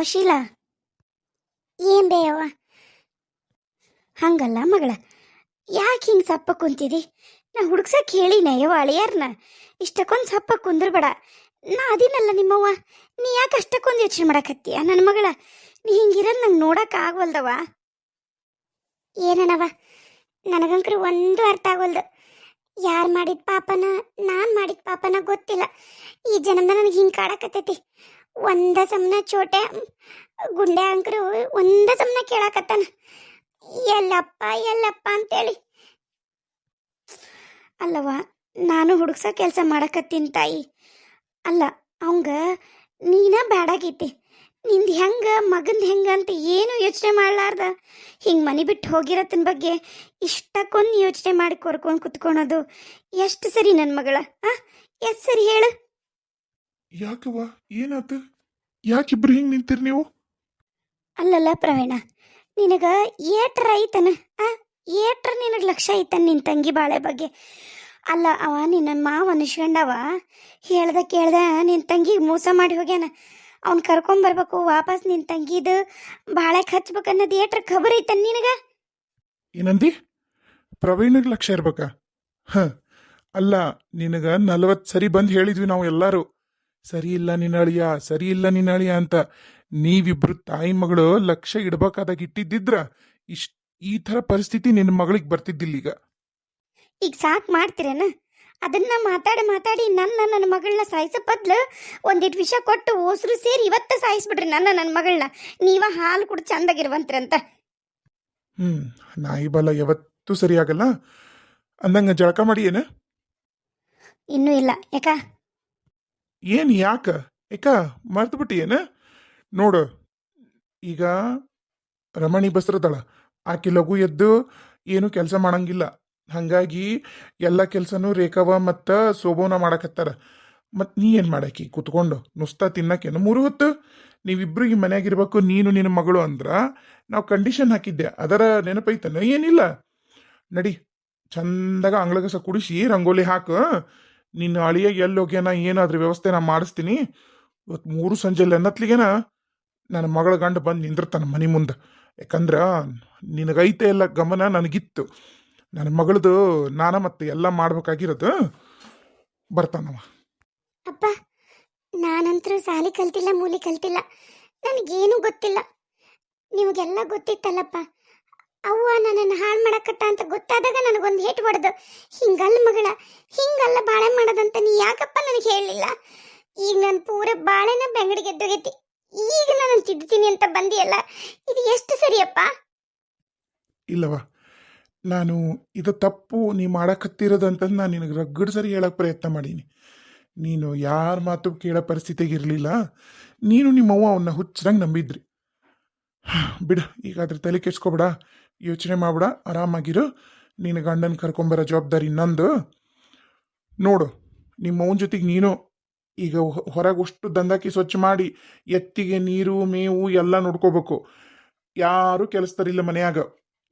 ಯವ ಶೀಲಾ. ಏನ್ ಬೇವ ಹಂಗಲ್ಲ ಮಗಳ. ಯಾಕೆ ಹಿಂಗೆ ಸಪ್ಪ ಕುಂತಿದಿ? ನಾ ಹುಡುಕ್ಸಕ್ ಹೇಳಿನ ಅಳಿಯರ್ನ. ಇಷ್ಟಕ್ಕೊಂದು ಸಪ್ಪ ಕುಂದ್ರಬೇಡ. ನಾ ಅದಿನಲ್ಲ ನಿಮ್ಮವ್ವ. ನೀ ಯಾಕೆ ಅಷ್ಟಕ್ಕೊಂದು ಯೋಚನೆ ಮಾಡಕತ್ತೀಯ? ನನ್ನ ಮಗಳ, ನೀ ಹಿಂಗಿರೋದು ನಂಗೆ ನೋಡಕ್ ಆಗವಲ್ದವ ಏನನವ ನನಗಂಕ್ರು ಒಂದು ಅರ್ಥ ಆಗವಲ್ದು. ಯಾರು ಮಾಡಿದ ಪಾಪನ, ನಾನು ಮಾಡಿದ ಪಾಪನ ಗೊತ್ತಿಲ್ಲ. ಈ ಜನ್ಮದ ನನಗೆ ಹಿಂಗೆ ಕಾಡಕತ್ತೈತಿ. ಒಂದ ಸಮನ ಚೋಟೆ ಗುಂಡೆ ಅಂಕರು ಒಂದ ಸಮನ ಕೇಳಾಕತ್ತಾನ. ಎಲ್ಲಪ್ಪ ಎಲ್ಲಪ್ಪ ಅಂತೇಳಿ. ಅಲ್ಲವ ನಾನು ಹುಡುಕ್ಸ ಕೆಲಸ ಮಾಡಕತ್ತೀನಿ ತಾಯಿ. ಅಲ್ಲ, ಅವಂಗ ನೀನ ಬ್ಯಾಡಾಗೈತಿ. ನಿಂದು ಹೆಂಗ, ಮಗಂದು ಹೆಂಗ ಅಂತ ಏನು ಯೋಚನೆ ಮಾಡ್ಲಾರ್ದ. ಹಿಂಗೆ ಮನೆ ಬಿಟ್ಟು ಹೋಗಿರತ್ತನ ಬಗ್ಗೆ ಇಷ್ಟಕ್ಕೊಂದು ಯೋಚನೆ ಮಾಡಿ ಕೊರ್ಕೊಂಡು ಕುತ್ಕೊಳೋದು. ಎಷ್ಟು ಸರಿ ನನ್ನ ಮಗಳ, ಆ? ಎಷ್ಟು ಸರಿ ಹೇಳು. ಯಾಕವ್ವ? ಏನಾತ? ಯಾಕಿಬ್ರು ಹಿಂಗ್ ನಿಂತಿರಿ ನೀವು? ಅಲ್ಲಲ್ಲ ಪ್ರವೀಣ ನಿನಗ ಏಟ್ರ ಐತನ? ಆ ಏಟ್ರ ನಿನಗೆ ಲಕ್ಷ ಐತನ ನಿನ್ನ ತಂಗಿ ಬಾಳೆ ಬಗ್ಗೆ. ಅಲ್ಲ ಅವ ನಿನ್ನ ಮಾವ ಅನಿಸ್ಕೊಂಡವ. ಹೇಳ್ದ ಕೇಳ್ದ ನಿನ್ನ ತಂಗಿಗೆ ಮೋಸ ಮಾಡಿ ಹೋಗ್ಯಾನ. ಅವ್ನು ಕರ್ಕೊಂಬರ್ಬೇಕು ವಾಪಸ್ ನಿನ್ನ ತಂಗಿದು ಬಾಳೆ ಹಚ್ಬೇಕು ಅನ್ನೋದು ಏಟ್ರ ಖಬರ್ ಐತನ ನಿನಗ? ಏನಂದಿ? ಪ್ರವೀಣಗ್ ಲಕ್ಷ ಇರ್ಬೇಕಾ? ಹ. ಅಲ್ಲ ನಿನಗ ನಲವತ್ ಸರಿ ಬಂದ್ ಹೇಳಿದ್ವಿ ನಾವು ಎಲ್ಲಾರು. ಸರಿ ಇಲ್ಲ ನಿನ್ನ ಅಳಿಯ ಸರಿ ಇಲ್ಲ ನಿನ್ನ ಅಳಿಯ ಅಂತ. ನೀವಿಬ್ರು ತಾಯಿ ಮಗಳು ಲಕ್ಷ್ಯ ಇಡ್ಬೇಕಾದಾಗ ಇಟ್ಟಿದ್ದಿದ್ರ ಇಷ್ಟ ಈ ತರ ಪರಿಸ್ಥಿತಿ ನಿನ್ನ ಮಗಳಿಗೆ ಬರ್ತಿದ್ದಿಲ್ಲ ಈಗ. ಈಗ ಸಾಕು ಮಾಡ್ತಿರೇನ? ಅದನ್ನ ಮಾತಾಡಿ ಮಾತಾಡಿ ನನ್ನ ನನ್ನ ಮಗಳನ್ನ ಸಾಯಿಸೋ ಬದ್ಲು ಒಂದಿಟ್ ವಿಷ ಕೊಟ್ಟು ಓಸರು ಸೇರಿ ಇವತ್ತ ಸಾಯಿಸ್ಬಿಡ್ರಿ ನನ್ನ ನನ್ನ ಮಗಳನ್ನ. ನೀವ ಹಾಲು ಕುಡ್ ಚಂದಾಗಿರುವಂತ್ರಂತ. ಹ್ಮ್ ನಾಯಿ ಬಲ ಯಾವತ್ತೂ ಸರಿಯಾಗಲ್ಲ. ಆಗಲ್ಲ ಅಂದಂಗ ಜಳಕ ಮಾಡಿ ಏನ? ಇನ್ನೂ ಇಲ್ಲ. ಯಾಕ? ಏನ್ ಯಾಕ? ಏಕ ಮರ್ತು ಬಿಟ್ಟಿಯೇನ ಏನ? ನೋಡು, ಈಗ ರಮಣಿ ಬಸ್ರದಳ. ಆಕೆ ಲಘು ಎದ್ದು ಏನು ಕೆಲಸ ಮಾಡಂಗಿಲ್ಲ. ಹಂಗಾಗಿ ಎಲ್ಲ ಕೆಲಸನೂ ರೇಖವ ಮತ್ತು ಸೋಬೋನ ಮಾಡಕತ್ತಾರ. ಮತ್ತು ನೀ ಏನು ಮಾಡಾಕಿ? ಕುತ್ಕೊಂಡು ನುಸ್ತ ತಿನ್ನಕೇನು ಮೂರು ಹೊತ್ತು? ನೀವಿಬ್ರು ಈ ಮನೆಯಾಗಿರ್ಬೇಕು, ನೀನು ನಿನ್ನ ಮಗಳು ಅಂದ್ರೆ ನಾವು ಕಂಡೀಷನ್ ಹಾಕಿದ್ದೆ. ಅದರ ನೆನಪೈತನ? ಏನಿಲ್ಲ. ನಡಿ, ಚಂದಾಗ ಅಂಗಳಗಸ ಕುಡಿಸಿ, ರಂಗೋಲಿ ಹಾಕು ನಿನ್ನ ಅಳಿಯ ಎಲ್ಲೋಗ್ಯನ ಏನಾದರೂ ವ್ಯವಸ್ಥೆ ನಾ ಮಾಡಿಸ್ತೀನಿ. ಇವತ್ತು ಮೂರು ಸಂಜೆ ಎನ್ನತ್ಲಿಗೆನ ನನ್ನ ಮಗಳ ಗಂಡ ಬಂದು ನಿಂದಿರ್ತಾನ ಮನೆ ಮುಂದೆ. ಯಾಕಂದ್ರೆ ನಿನಗೈತೆ ಎಲ್ಲ ಗಮನ ನನಗಿತ್ತು. ನನ್ನ ಮಗಳದು ನಾನ ಮತ್ತೆ ಎಲ್ಲ ಮಾಡ್ಬೇಕಾಗಿರೋದು ಬರ್ತಾನವ. ಅಪ್ಪ, ನಾನಂತರೂ ಸಾಲಿ ಕಲ್ತಿಲ್ಲ, ಮೂಲಿ ಕಲ್ತಿಲ್ಲ. ನನಗೇನು ಗೊತ್ತಿಲ್ಲ. ನಿಮಗೆಲ್ಲ ಗೊತ್ತಿತ್ತಲ್ಲಪ್ಪ. ಅವ್ವ ನನ್ನನ್ನು ಹಾಳು ಮಾಡಕತ್ತ ಅಂತ ಗೊತ್ತಾದಾಗ ನನಗೊಂದು ಹೇಟ್ ಹೊಡೆದು, ಹಿಂಗಲ್ಲ ಮಗಳ, ಹಿಂಗಲ್ಲ ಬಾಳೆ ಮಾಡೋದಂತ ನೀ ಯಾಕಪ್ಪ ನನಗೆ ಹೇಳಲಿಲ್ಲ? ಈಗ ನನ್ನ ಪೂರ ಬಾಳೆನ ಬೆಂಗಡಿಗೆ ಎದ್ದೋಗೈತಿ, ಈಗ ನಾನು ತಿದ್ದುತ್ತೀನಿ ಅಂತ ಬಂದಿಯಲ್ಲ, ಇದು ಎಷ್ಟು ಸರಿಯಪ್ಪ? ಇಲ್ಲವ ನಾನು ಇದು ತಪ್ಪು, ನೀ ಮಾಡಕತ್ತಿರೋದಂತ ನಾನು ನಿನಗೆ ರಗ್ಗಡ್ ಸರಿ ಹೇಳಕ್ಕೆ ಪ್ರಯತ್ನ ಮಾಡೀನಿ. ನೀನು ಯಾರ ಮಾತು ಕೇಳೋ ಪರಿಸ್ಥಿತಿಗೆ ಇರಲಿಲ್ಲ, ನೀನು ನಿಮ್ಮವ್ವ ಅವನ್ನ ಹುಚ್ಚರಂಗೆ ನಂಬಿದ್ರಿ. ಬಿಡ ಈಗ ತಲೆ ಕೆಡ್ಸ್ಕೊಬೇಡ. ಯೋಚನೆ ಮಾಡ್ಬಿಡ, ಆರಾಮಾಗಿರು. ನಿನ್ನ ಗಂಡನ ಕರ್ಕೊಂಬರೋ ಜವಾಬ್ದಾರಿ ನಂದು. ನೋಡು ನಿಮ್ಮವನ ಜೊತೆಗೆ ನೀನು ಈಗ ಹೊರಗೆ ಅಷ್ಟು ದಂದಾಕಿ ಸ್ವಚ್ಛ ಮಾಡಿ, ಎತ್ತಿಗೆ ನೀರು, ಮೇವು ಎಲ್ಲ ನೋಡ್ಕೋಬೇಕು. ಯಾರು ಕೆಲಸದರಿಲ್ಲ ಮನೆಯಾಗ.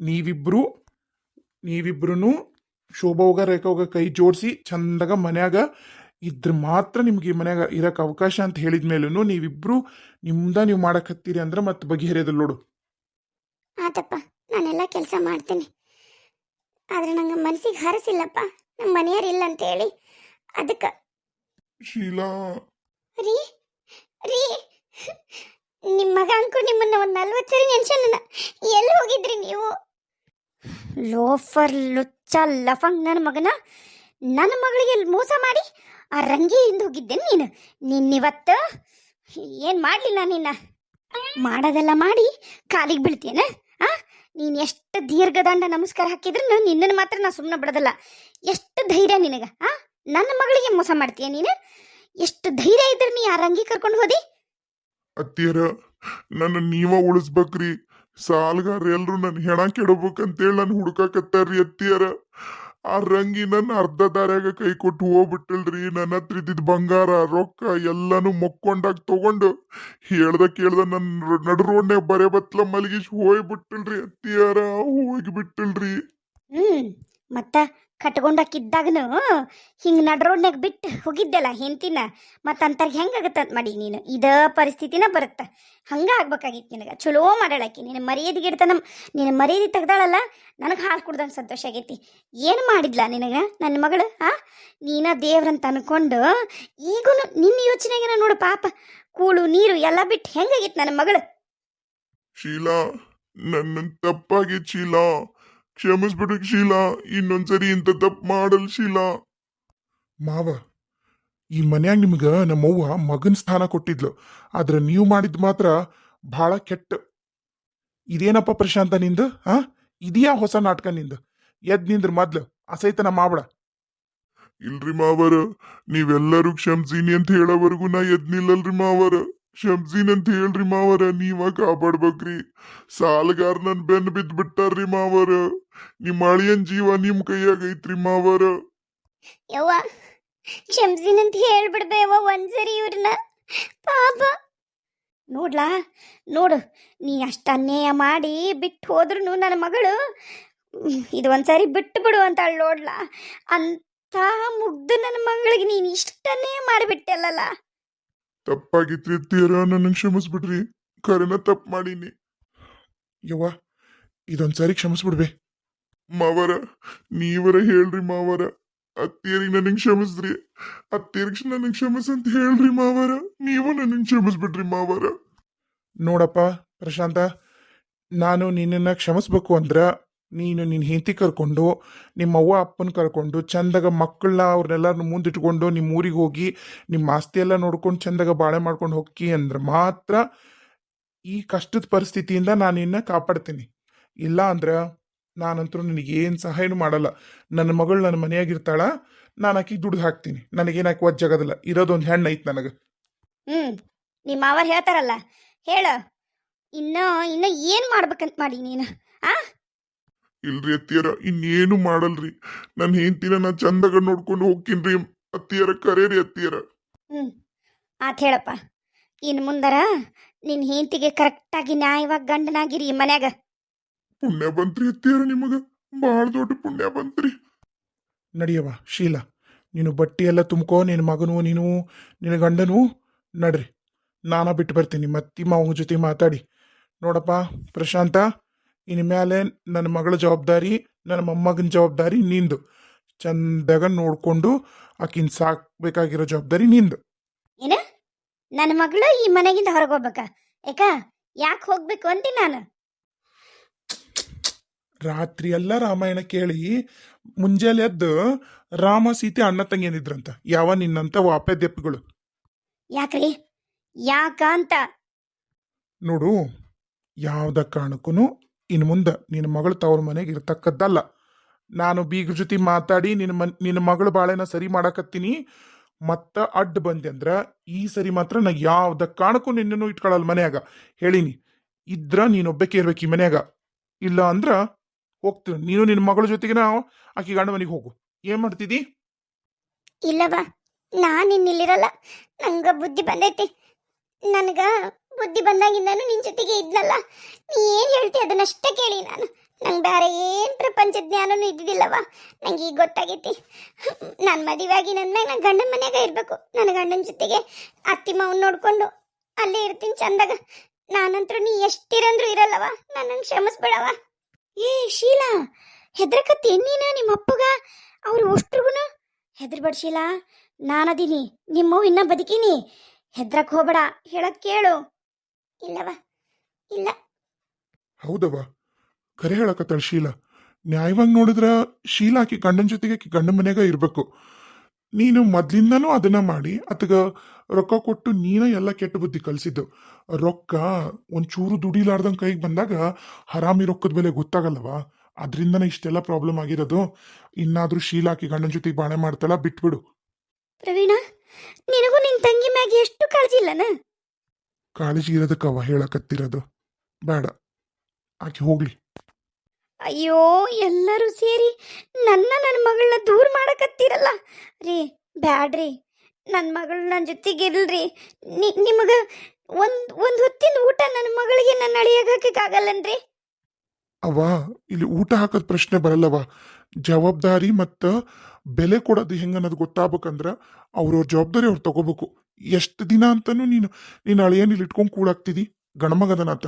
ನೀವಿಬ್ರು ನೀವಿಬ್ರು ಶೋಭಾವಾಗ ರೇಖಾವಾಗ ಕೈ ಜೋಡಿಸಿ ಚಂದಾಗ ಮನ್ಯಾಗ ಇದ್ರ ಮಾತ್ರ ನಿಮ್ಗೆ ಈ ಮನ್ಯಾಗ ಇರಕ್ಕೆ ಅವಕಾಶ ಅಂತ ಹೇಳಿದ ಮೇಲೂ ನೀವಿಬ್ರು ನಿಮ್ದ ನೀವು ಮಾಡಕತ್ತೀರಿ ಅಂದ್ರೆ ಮತ್ತೆ ಬಗೆಹರಿಯೋದಿಲ್ಲ ನೋಡು. ಆತಪ್ಪ. ನಾನೆಲ್ಲ ಕೆಲಸ ಮಾಡ್ತೀನಿ. ಆದ್ರೆ ನಂಗೆ ಮನಸ್ಸಿಗೆ ಹರಸಿಲ್ಲಪ್ಪ. ನಮ್ಮ ಮನೆಯವ್ರಿಲ್ಲ ಅಂತ ಹೇಳಿ. ಅದಕ್ಕೆ ಶೀಲಾ. ರೀ ರೀ. ನಿಮ್ಮ ಮಗ ಅಂಕು ನಿಮ್ಮನ್ನ ಒಂದು ನಲ್ವತ್ತು ಸರಿ ನೆನ್ಸಲ್ಲ ಎಲ್ಲಿ ಹೋಗಿದ್ರಿ ನೀವು? ಲೋಫರ್ ಲುಚ್ಚ ಲಫಂಗ್ ನನ್ನ ಮಗನ ನನ್ನ ಮಗಳಿಗೆ ಮೋಸ ಮಾಡಿ ಆ ರಂಗಿ ಹಿಂದೆ ಹೋಗಿದ್ದೆ ನೀನು ನಿನ್ನಿವತ್ತು ಏನು ಮಾಡಲಿಲ್ಲ ನಿನ್ನ ಮಾಡೋದೆಲ್ಲ ಮಾಡಿ ಕಾಲಿಗೆ ಬೀಳ್ತೇನೆ ನೀನು ಎಷ್ಟು ದೀರ್ಘದಂಡ ನಮಸ್ಕಾರ ಹಾಕಿದ್ರು ನಿನ್ನನ್ನು ಮಾತ್ರ ನಾ ಸುಮ್ಮನೆ ಬಿಡದಲ್ಲ. ಎಷ್ಟು ಧೈರ್ಯ ನಿನಗ, ಆ? ನನ್ನ ಮಗಳಿಗೆ ಮೋಸ ಮಾಡ್ತೀಯ ನೀನು? ಎಷ್ಟು ಧೈರ್ಯ ಇದ್ರೆ ನೀ ಆ ರಂಗಿ ಕರ್ಕೊಂಡು ಹೋದಿ? ಅತ್ತಿಯರ, ನನ್ನ ನೀವ ಉಳಿಸ್ಬೇಕ್ರಿ. ಸಾಲ್ಗಾರ ಎಲ್ರು ನನ್ನ ಹೆಣ ಕೆಡಬೇಕಂತೇಳಿ ನಾನು ಹುಡುಕಾಕತ್ತಾರ್ರಿ ಅತ್ತಿಯರ. ಆ ರಂಗಿ ನನ್ನ ಅರ್ಧ ದಾರ್ಯಾಗ ಕೈ ಕೊಟ್ಟು ಹೋಗ್ಬಿಟ್ಟಲ್ರಿ. ನನ್ನ ಹತ್ರ ಇದ್ದಿದ್ದ ಬಂಗಾರ, ರೊಕ್ಕ ಎಲ್ಲಾನು ಮೊಕ್ಕೊಂಡಾಗ ತಗೊಂಡು ಹೇಳ್ದ ಕೇಳ್ದ ನನ್ನ ನಡು ಬರೆ ಬತ್ಲ ಮಲಗಿಸಿ ಹೋಗ್ಬಿಟ್ಟಲ್ರಿ. ಅತ್ತಿಯಾರ ಹೋಗಿ ಬಿಟ್ಟಲ್ರಿ ಹ್ಮ್, ಮತ್ತ ಕಟ್ಕೊಂಡಾಕಿದ್ದಾಗನು ಹಿಂಗೆ ನಡ್ರೋಡ್ನಾಗ ಬಿಟ್ಟು ಹೋಗಿದ್ದೆಲ್ಲ ಹೆಂತಿನ ಮತ್ತು ಅಂತರ್ಗೆ ಹೆಂಗಾಗತ್ತ ಅಂತ ಮಾಡಿ ನೀನು. ಇದ ಪರಿಸ್ಥಿತಿನ ಬರುತ್ತೆ. ಹಂಗೆ ಆಗ್ಬೇಕಾಗಿತ್ತು ನಿನಗೆ. ಚಲೋ ಮಾಡಾಳಕಿ. ನಿನ್ನ ಮರ್ಯಾದೆಗೆ ಇಡ್ತಾನ ನಿನ್ನ ಮರ್ಯಾದೆ ತೆಗ್ದಾಳಲ್ಲ, ನನಗೆ ಹಾಲು ಕುಡ್ದಂಗೆ ಸಂತೋಷ ಆಗೈತಿ. ಏನು ಮಾಡಿದ್ಲ ನಿನಗೆ ನನ್ನ ಮಗಳು, ಆ? ನೀನ ದೇವ್ರಂತ ಅನ್ಕೊಂಡು ಈಗೂ ನಿನ್ನ ಯೋಚನೆಗೆ ನೋಡು ಪಾಪ. ಕೂಳು, ನೀರು ಎಲ್ಲ ಬಿಟ್ಟು ಹೆಂಗಾಗಿತ್ತು ನನ್ನ ಮಗಳು? ಶೀಲಾ ನನ್ನ ತಪ್ಪಾಗಿ ಶೀಲಾ. ಕ್ಷಮಿಸ್ಬಿಡು ಶೀಲಾ, ಇನ್ನೊಂದ್ಸರಿ ಇಂಥ ತಪ್ಪು ಮಾಡಲ್ ಶೀಲಾ. ಮಾವ, ಈ ಮನ್ಯಾಗ ನಿಮ್ಗೆ ನಮ್ಮವ್ವ ಮಗನ ಸ್ಥಾನ ಕೊಟ್ಟಿದ್ಲು. ಆದ್ರೆ ನೀವು ಮಾಡಿದ್ ಮಾತ್ರ ಭಾಳ ಕೆಟ್ಟ. ಇದೇನಪ್ಪ ಪ್ರಶಾಂತ ನಿಂದು, ಆ? ಇದೆಯಾ ಹೊಸ ನಾಟಕ ನಿಂದು? ಎದ್ ನಿಂದ್ರ ಮೊದ್ಲು, ಅಸೈತನ ಮಾಬಡ ಇಲ್ರಿ ಮಾವರ, ನೀವೆಲ್ಲರೂ ಕ್ಷಮ್ಸೀನಿ ಅಂತ ಹೇಳೋವರೆಗೂ ನಾ ಎದ್ ನಿಲ್ಲಲ್ರಿ ಮಾವರ. ಕ್ಷಮ್ಸೀನಿ ಅಂತ ಹೇಳ್ರಿ ಮಾವರ, ನೀವ ಕಾಪಾಡ್ಬೇಕ್ರಿ. ಸಾಲಗಾರ ನನ್ ಬೆನ್ ಬಿದ್ದ್ ಬಿಟ್ಟಾರ್ರಿ ಮಾವರ. ನಿಮ್ ಅಳಿಯನ್ ಜೀವ ನಿಮ್ ಕೈಯಾಗ ಐತ್ರಿ ಮಾವರ? ಯವ್ವ ಕ್ಷಮ್ಸಿನಂತ ಹೇಳ್ಬಿಡ್ಬೇ ಯವ್ವ ಒಂದ್ಸರಿ ಇವ್ರನ್ನ ಪಾಪ. ನೋಡ್ಲಾ ನೋಡು ನೀ ಅಷ್ಟ ಅನ್ಯಾಯ ಮಾಡಿ ಬಿಟ್ಟು ಹೋದ್ರು ನನ್ನ ಮಗಳು ಹ್ಮ್, ಇದು ಒಂದ್ಸರಿ ಬಿಟ್ಟು ಬಿಡು ಅಂತ ನೋಡ್ಲಾ. ಅಂತ ಮುಗ್ದು ನನ್ನ ಮಗಳಿಗೆ ನೀನು ಇಷ್ಟನ್ನೇ ಮಾಡಿಬಿಟ್ಟೆಲ್ಲಲ್ಲ ತಪ್ಪಾಗಿತ್ರಿ ತೀರ ನನ್ನ ಕ್ಷಮಿಸ್ಬಿಡ್ರಿ. ಕರೆನ ತಪ್ಪು ಮಾಡೀನಿ. ಯವ್ವ ಇದೊಂದ್ಸರಿ ಕ್ಷಮಿಸ್ಬಿಡ್ಬೆ. ಮಾವರ, ನೀವರ ಹೇಳ್ರಿ ಮಾವರ. ಅತ್ತೆಯರಿಗೆ ನನಗೆ ಕ್ಷಮಿಸ್ರಿ. ಅತ್ತೆಯರಿಗೆ ನನಗೆ ಕ್ಷಮಿಸ್ ಅಂತ ಹೇಳ್ರಿ ಮಾವರ. ನೀವು ನನಗೆ ಕ್ಷಮಿಸ್ಬಿಡ್ರಿ ಮಾವರ. ನೋಡಪ್ಪ, ಪ್ರಶಾಂತ, ನಾನು ನಿನ್ನನ್ನು ಕ್ಷಮಿಸ್ಬೇಕು ಅಂದ್ರೆ ನೀನು ನಿನ್ನ ಹೆಂಡತಿ ಕರ್ಕೊಂಡು, ನಿಮ್ಮ ಅವ್ವ ಅಪ್ಪನ ಕರ್ಕೊಂಡು, ಚಂದಾಗ ಮಕ್ಕಳನ್ನ ಅವ್ರನ್ನೆಲ್ಲರನ್ನ ಮುಂದಿಟ್ಕೊಂಡು ನಿಮ್ಮ ಊರಿಗೆ ಹೋಗಿ, ನಿಮ್ಮ ಆಸ್ತಿ ಎಲ್ಲ ನೋಡ್ಕೊಂಡು ಚಂದಾಗ ಬಾಳೆ ಮಾಡ್ಕೊಂಡು ಹೋಗಿ ಅಂದ್ರೆ ಮಾತ್ರ ಈ ಕಷ್ಟದ ಪರಿಸ್ಥಿತಿಯಿಂದ ನಾನು ನಿನ್ನ ಕಾಪಾಡ್ತೀನಿ. ಇಲ್ಲ ಅಂದ್ರೆ ನಾನಂತರೂ ನಿನಗೇನು ಸಹಾಯನೂ ಮಾಡಲ್ಲ. ನನ್ನ ಮಗಳು ನನ್ನ ಮನೆಯಾಗಿರ್ತಾಳ ನಾನು ಆಕಿಗೆ ದುಡ್ದು ಹಾಕ್ತೀನಿ. ನನಗೇನು ಆಕೆ ಒಜ್ಜಾಗೋದಿಲ್ಲ ಇರೋದೊಂದು ಹೆಣ್ಣು ಐತೆ ನನಗೆ. ಹ್ಞೂ ನಿಮ್ಮ ಮಾವರು ಹೇಳ್ತಾರಲ್ಲ. ಹೇಳ. ಇನ್ನು ಇನ್ನು ಏನು ಮಾಡ್ಬೇಕಂತ ಮಾಡಿ ನೀನು ಆ? ಇಲ್ರಿ ಅತ್ತಿಯರ ಇನ್ನೇನು ಮಾಡಲ್ರಿ. ನನ್ನ ಹೆಂಡತಿನ ನಾ ಚಂದಾಗ ನೋಡ್ಕೊಂಡು ಹೋಗ್ತೀನಿ ಅತ್ತಿಯರ ಕರೇರಿ ಅತ್ತಿಯರ. ಹ್ಞೂ ಆತ್ ಹೇಳಪ್ಪ. ಇನ್ನು ಮುಂದರ ನಿನ್ನ ಹೆಂಡತಿಗೆ ಕರೆಕ್ಟಾಗಿ ನ್ಯಾಯವಾಗಿ ಗಂಡನಾಗಿರಿ ಈ ಮನ್ಯಾಗ. ಪುಣ್ಯ ಬಂತ್ರಿ ಅತ್ತೀರ ನಿಮಗ. ಬಹಳ ದೊಡ್ಡ ಪುಣ್ಯ ಬಂತ್ರಿ ನಡಿಯವ್ವ ಶೀಲಾ ನೀನು ಬಟ್ಟಿ ಎಲ್ಲ ತುಂಬ್ಕೋ ನಿನ್ನ ಮಗನು ನೀನು ನಿನ್ನ ಗಂಡನು ನಡ್ರಿ. ನಾನ ಬಿಟ್ಟು ಬರ್ತೀನಿ ಮತ್ತಿ ಮಾವನ ಜೊತೆ ಮಾತಾಡಿ. ನೋಡಪ್ಪ ಪ್ರಶಾಂತ ಇನ್ನು ಮೇಲೆ ನನ್ನ ಮಗಳ ಜವಾಬ್ದಾರಿ ನನ್ನ ಮೊಮ್ಮಗನ ಜವಾಬ್ದಾರಿ ನಿಂದು. ಚಂದಾಗ ನೋಡ್ಕೊಂಡು ಆಕಿನ ಸಾಕ್ಬೇಕಾಗಿರೋ ಜವಾಬ್ದಾರಿ ನಿಂದು. ಏನು? ನನ್ನ ಮಗಳು ಈ ಮನೆಗಿಂದ ಹೊರಗೆ ಹೋಗ್ಬೇಕಾ? ಯಾಕ ಯಾಕೆ ಹೋಗ್ಬೇಕು ಅಂತೀನಿ ನಾನು? ರಾತ್ರಿ ಎಲ್ಲ ರಾಮಾಯಣ ಕೇಳಿ ಮುಂಜಾನೆ ಎದ್ದು ರಾಮ ಸೀತೆ ಅಣ್ಣ ತಂಗಿಯನಿದ್ರಂತ ಯಾವ ನಿನ್ನಂತ ವಾಪೆದ್ಯಪ್ಪಿಗಳು ಯಾಕ್ರಿ? ಯಾಕಂತ ನೋಡು ಯಾವ್ದ ಕಾರಣಕ್ಕೂ ಇನ್ನು ಮುಂದೆ ನಿನ್ನ ಮಗಳು ತವ್ರ ಮನೆಗೆ ಇರ್ತಕ್ಕದ್ದಲ್ಲ. ನಾನು ಬೀಗ್ರ ಜೊತೆ ಮಾತಾಡಿ ನಿನ್ನ ಮನ್ ನಿನ್ನ ಮಗಳು ಬಾಳೆನ ಸರಿ ಮಾಡಕತ್ತೀನಿ. ಮತ್ತ ಅಡ್ಡ ಬಂದೆ ಅಂದ್ರ ಈ ಸರಿ ಮಾತ್ರ ನಾ ಯಾವ್ದ ಕಾರಣಕ್ಕೂ ನಿನ್ನನ್ನು ಇಟ್ಕೊಳ್ಳಲ್ಲ ಮನ್ಯಾಗ. ಹೇಳಿನಿ ಇದ್ರ ನೀನೊಬ್ಬಕ್ಕೆ ಇರ್ಬೇಕು ಈ ಮನ್ಯಾಗ. ಇಲ್ಲ ಅಂದ್ರ ಹೋಗ್ತೀನಿ. ನೀನು ನಿನ್ನ ಮಗಳ ಜೊತೆಗೆ ನಾವು ಆಕಿ ಗಂಡ ಮನೆಗೆ ಹೋಗು. ಏನ್ ಮಾಡ್ತಿದ್ದಿ ಇಲ್ಲವ ನಾನು ಇಲ್ಲಿರಲ್ಲ. ನಂಗ ಬುದ್ಧಿ ಬಂದೈತಿ. ನನಗ ಬುದ್ಧಿ ಬಂದಾಗಿಂದನು ನಿನ್ ಜೊತೆಗೆ ಇದ್ನಲ್ಲ. ನೀ ಏನ್ ಹೇಳ್ತಿ ಅದನ್ನಷ್ಟೇ ಕೇಳಿ ನಾನು. ನಂಗೆ ಬೇರೆ ಏನು ಪ್ರಪಂಚ ಜ್ಞಾನನೂ ಇದ್ದಿದ್ದಿಲ್ಲವ ನಂಗೆ ಈಗ ಗೊತ್ತಾಗೈತಿ. ನಾನು ಮದುವೆಯಾಗಿ ನನ್ನ ನನ್ನ ಗಂಡನ ಮನ್ಯಾಗ ಇರಬೇಕು. ನನ್ನ ಗಂಡನ ಜೊತೆಗೆ ಅತ್ತಿ ಮಾವನ್ ನೋಡಿಕೊಂಡು ಅಲ್ಲೇ ಇರ್ತೀನಿ ಚಂದಾಗ. ನಾನಂತರೂ ನೀ ಎಷ್ಟಿರಂದ್ರೂ ಇರಲ್ಲವ ನನ್ನನ್ನು ಕ್ಷಮಿಸ್ಬೇಡವ ಏ, ಶೀಲಾ, ಹೆದ್ರಕತ್ತಿ ನೀನ ನಿಮ್ಮ ಅಪ್ಪಗ? ಅವ್ರು ಅಷ್ಟ್ರಿಗೂ ಹೆದ್ರಬೇಡ ಶೀಲಾ, ನಾನದೀನಿ ನಿಮ್ಮವ್ ಇನ್ನ ಬದುಕೀನಿ. ಹೆದ್ರಕ್ ಹೋಗ್ಬೇಡ ಹೇಳಕ್ ಕೇಳು. ಇಲ್ಲವ ಇಲ್ಲ. ಹೌದವ್ವ ಖರೆ ಹೇಳಕತ್ತಾಳ ಶೀಲಾ. ನ್ಯಾಯವಾಗಿ ನೋಡಿದ್ರ ಶೀಲಾ ಆಕಿ ಗಂಡನ ಜೊತೆಗೆ ಆಕಿ ಗಂಡನ ಮನ್ಯಾಗ ಇರ್ಬೇಕು. ನೀನು ಮೊದ್ಲಿಂದನೂ ಅದನ್ನ ಮಾಡಿ ಅತಗ ರೊಕ್ಕ ಕೊಟ್ಟು ನೀನ ಎಲ್ಲ ಕೆಟ್ಟ ಬುದ್ಧಿ ಕಲ್ಸಿದ್ದು. ರೊಕ್ಕ ಒಂಚೂರು ದುಡಿಲಾರ್ದಂಗ್ ಕೈಗೆ ಬಂದಾಗ ಹರಾಮಿ ರೊಕ್ಕದ ಬೆಲೆ ಗೊತ್ತಾಗಲ್ಲವಾ? ಅದರಿಂದನೇ ಇಷ್ಟೆಲ್ಲ ಪ್ರಾಬ್ಲಮ್ ಆಗಿರೋದು. ಇನ್ನಾದ್ರೂ ಶೀಲಾಕಿ ಗಂಡನ ಜೊತೆಗೆ ಬಾಣೆ ಮಾಡ್ತಲ್ಲ ಬಿಟ್ಬಿಡು. ಪ್ರವೀಣ ನಿನಗೂ ನಿನ್ ತಂಗಿ ಮ್ಯಾಗ ಎಷ್ಟು ಕಾಳಜಿ ಇಲ್ಲನ? ಕಾಳಜಿ ಇರೋದಕ್ಕವ ಹೇಳಕತ್ತಿರೋದು. ಬೇಡ. ಆಕೆ ಹೋಗ್ಲಿ. ಅಯ್ಯೋ, ಎಲ್ಲರೂ ಸೇರಿ ನನ್ನ ನನ್ನ ಮಗಳನ್ನ ದೂರ ಮಾಡಕತ್ತೀರಲ್ಲ? ರೀ, ಬ್ಯಾಡ್ರಿ. ನನ್ನ ಮಗಳು ನನ್ನ ಜೊತೆಗೆ ಇರಲ್ರಿ. ನಿಮಗೆ ಒಂದು ಒಂದು ಹೊತ್ತಿನ ಊಟ ನನ್ನ ಮಗಳಿಗೆ ನನ್ನ ಅಳಿಯಾಗ ಹಾಕಕ್ಕಾಗಲ್ಲನ್ರಿ ಅವ್ವ, ಇಲ್ಲಿ ಊಟ ಹಾಕೋದ್ ಪ್ರಶ್ನೆ ಬರಲ್ಲವ ಜವಾಬ್ದಾರಿ ಮತ್ತು ಬೆಲೆ ಕೊಡೋದು ಹೆಂಗೆ ಅನ್ನೋದು ಗೊತ್ತಾಗ್ಬೇಕಂದ್ರ ಅವ್ರವ್ರ ಜವಾಬ್ದಾರಿ ಅವ್ರು ತಗೋಬೇಕು. ಎಷ್ಟು ದಿನ ಅಂತನೂ ನೀನು ನೀನು ಅಳಿಯನಿಲ್ಲಿ ಇಟ್ಕೊಂಡು ಕೂಡಾಗ್ತಿದಿ ಗಣಮಗದನಾತ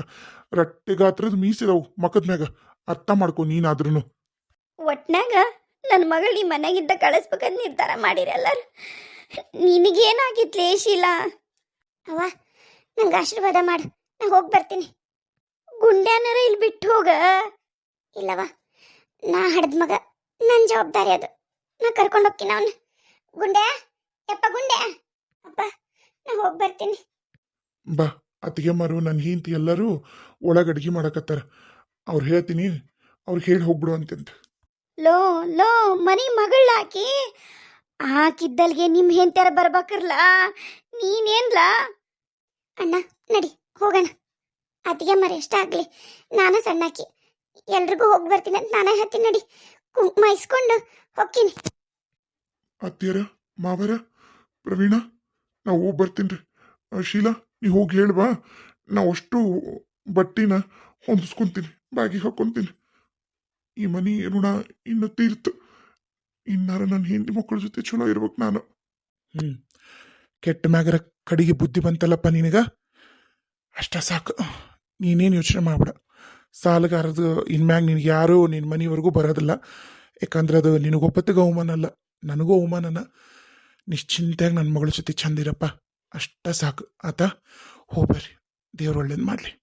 ರಟ್ಟೆ ಗಾತ್ರದ ಮೀಸಿದವು ಮಕದ ಮ್ಯಾಗ ಅರ್ಥ ಮಾಡ್ಕೊ ನೀನಾದ್ರೂ ಒಟ್ನಾಗ ನನ್ನ ಮಗಳು ಈ ಮನೆಗಿದ್ದ ಕಳಿಸ್ಬೇಕಂತ ನಿರ್ಧಾರ ಮಾಡಿರಿ ಎಲ್ಲರೂ ನಿನಗೇನಾಗಿತ್ಲೇ ಶೀಲ? ಅವ್ವ ನಂಗೆ ಆಶೀರ್ವಾದ ಮಾಡು. ನಾ ಹೋಗಿ ಬರ್ತೀನಿ. ಗುಂಡ್ಯಾನರ ಇಲ್ಲಿ ಬಿಟ್ಟು ಹೋಗ. ಇಲ್ಲವ ನಾ ಹಡ್ದ ಮಗ. ನನ್ನ ಜವಾಬ್ದಾರಿ ಅದು. ನಾ ಕರ್ಕೊಂಡು ಹೋಗ್ತೀನಿ ಅವನು. ಗುಂಡ್ಯಾ? ಯಪ್ಪ ಗುಂಡ್ಯಾ? ಅಪ್ಪ ನಾ ಹೋಗಿ ಬರ್ತೀನಿ. ಬಾ ಅತ್ತಿಗೆ ಮರು ನನ್ನ ಹಿಂತಿ ಎಲ್ಲರೂ ಒಳಗೆ ಅಡ್ಗೆ ಮಾಡಕತ್ತಾರ. ಅವ್ರು ಹೇಳ್ತೀನಿ ಅವ್ರಿಗೆ ಹೇಳಿ ಹೋಗ್ಬಿಡು ಅಂತಂತ. ಲೋ ಲೋ ಮನಿ ಮಗಳಾಕಿ ಆಕಿದ್ದಲ್ಗೆ ನಿಮ್ಮ ಹೆಂಡ್ತಾರ ಬರ್ಬೇಕಿರ್ಲ? ನೀನೇನ್ಲ? ಅಣ್ಣ ನಡಿ ಹೋಗೋಣ. ಅತ್ತಿಗೆ ಮರಿ ಎಷ್ಟ ಆಗ್ಲಿ. ನಾನು ಸಣ್ಣಾಕಿ. ಎಲ್ರಿಗೂ ಹೋಗಿ ಬರ್ತೀನಿ ಅಂತ ನಾನೇ ಹೇಳ್ತೀನಿ ನಡಿ. ಕುಂಕುಮ ಇಸ್ಕೊಂಡು ಹೋಗ್ತೀನಿ. ಅತ್ತಿಯರ ಮಾವರ ಪ್ರವೀಣ ನಾವು ಹೋಗಿ ಬರ್ತೀನಿ ರೀ ಶೀಲಾ ನೀ ಹೋಗಿ ಹೇಳ್ಬಾ ನಾವು ಅಷ್ಟು ಬಟ್ಟಿನ ಹೊಂದಿಸ್ಕೊಂತೀನಿ. ಬ್ಯಾಗಿಗೆ ಹಾಕೊಂತೀನಿ. ಈ ಮನಿ ಋಣ ಇನ್ನು ತೀರ್ತು. ಇನ್ನಾರ ನನ್ನ ಹೆಂಡತಿ ಮಕ್ಕಳ ಜೊತೆ ಚಲೋ ಇರ್ಬೇಕು ನಾನು. ಹ್ಞೂ ಕೆಟ್ಟ ಮ್ಯಾಗರ ಕಡಿಗೆ ಬುದ್ಧಿ ಬಂತಲ್ಲಪ್ಪ ನಿನಗ? ಅಷ್ಟ ಸಾಕು. ನೀನೇನು ಯೋಚನೆ ಮಾಡ್ಬೇಡ. ಸಾಲಗಾರದು ಇನ್ಮ್ಯಾಗ ನಿನಗೆ ಯಾರೂ ನಿನ್ನ ಮನೆವರೆಗೂ ಬರೋದಿಲ್ಲ. ಯಾಕಂದ್ರೆ ಅದು ನಿನಗೊಬ್ಬತ್ತಿಗೆ ಅವಮಾನ ಅಲ್ಲ. ನನಗೂ ಅವಮಾನನ. ನಿಶ್ಚಿಂತೆಯಾಗಿ ನನ್ನ ಮಗಳ ಜೊತೆ ಚಂದಿರಪ್ಪ ಅಷ್ಟ ಸಾಕು. ಆತ ಹೋಗ್ಬರ್ರಿ. ದೇವ್ರ ಒಳ್ಳೇದು ಮಾಡಲಿ.